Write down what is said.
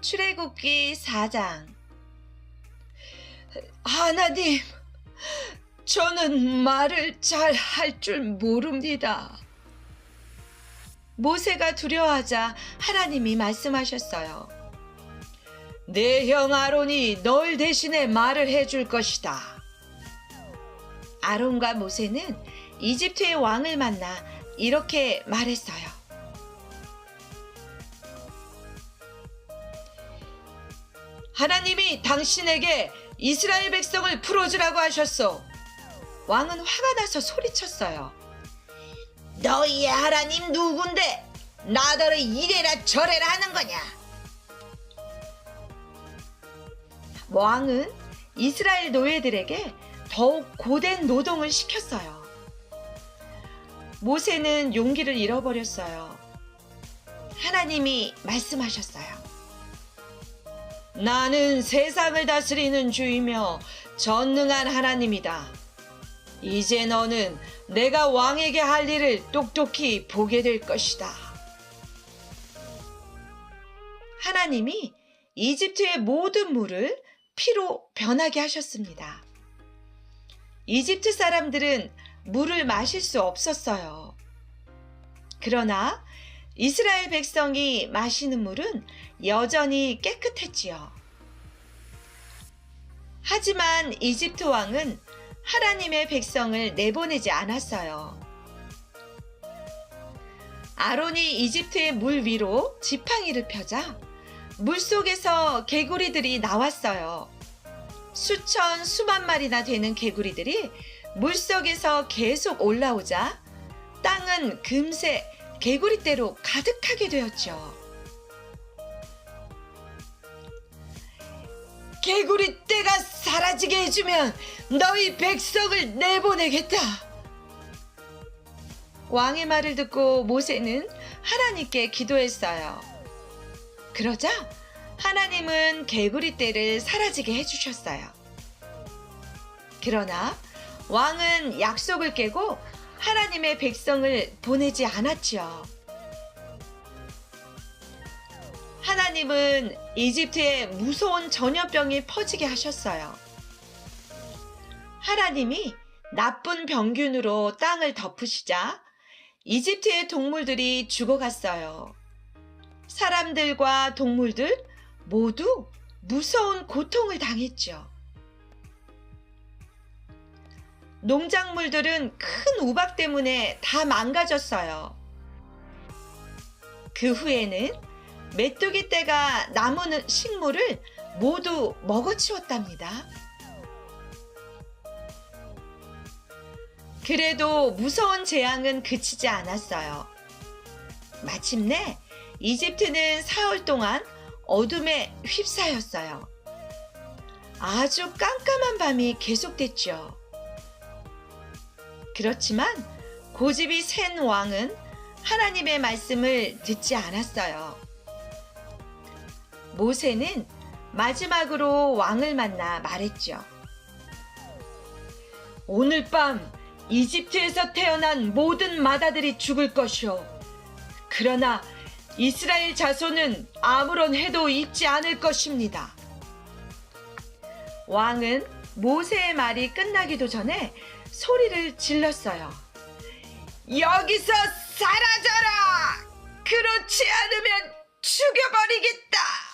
출애굽기 4장 하나님, 저는 말을 잘 할 줄 모릅니다. 모세가 두려워하자 하나님이 말씀하셨어요. 내 형 아론이 널 대신에 말을 해줄 것이다. 아론과 모세는 이집트의 왕을 만나 이렇게 말했어요. 하나님이 당신에게 이스라엘 백성을 풀어주라고 하셨소. 왕은 화가 나서 소리쳤어요. 너희의 하나님 누군데 나더러 이래라 저래라 하는 거냐? 왕은 이스라엘 노예들에게 더욱 고된 노동을 시켰어요. 모세는 용기를 잃어버렸어요. 하나님이 말씀하셨어요. 나는 세상을 다스리는 주이며 전능한 하나님이다. 이제 너는 내가 왕에게 할 일을 똑똑히 보게 될 것이다. 하나님이 이집트의 모든 물을 피로 변하게 하셨습니다. 이집트 사람들은 물을 마실 수 없었어요. 그러나 이스라엘 백성이 마시는 물은 여전히 깨끗했지요. 하지만 이집트 왕은 하나님의 백성을 내보내지 않았어요. 아론이 이집트의 물 위로 지팡이를 펴자 물 속에서 개구리들이 나왔어요. 수천, 수만 마리나 되는 개구리들이 물 속에서 계속 올라오자 땅은 금세 개구리떼로 가득하게 되었죠. 개구리떼가 사라지게 해주면 너희 백성을 내보내겠다. 왕의 말을 듣고 모세는 하나님께 기도했어요. 그러자 하나님은 개구리떼를 사라지게 해주셨어요. 그러나 왕은 약속을 깨고 하나님의 백성을 보내지 않았지요. 하나님은 이집트에 무서운 전염병이 퍼지게 하셨어요. 하나님이 나쁜 병균으로 땅을 덮으시자 이집트의 동물들이 죽어갔어요. 사람들과 동물들 모두 무서운 고통을 당했죠. 농작물들은 큰 우박 때문에 다 망가졌어요. 그 후에는 메뚜기 떼가 남은 식물을 모두 먹어치웠답니다. 그래도 무서운 재앙은 그치지 않았어요. 마침내 이집트는 사흘 동안 어둠에 휩싸였어요. 아주 깜깜한 밤이 계속됐죠. 그렇지만 고집이 센 왕은 하나님의 말씀을 듣지 않았어요. 모세는 마지막으로 왕을 만나 말했죠. 오늘 밤 이집트에서 태어난 모든 마다들이 죽을 것이오. 그러나 이스라엘 자손은 아무런 해도 입지 않을 것입니다. 왕은 모세의 말이 끝나기도 전에 소리를 질렀어요. 여기서 사라져라! 그렇지 않으면 죽여버리겠다!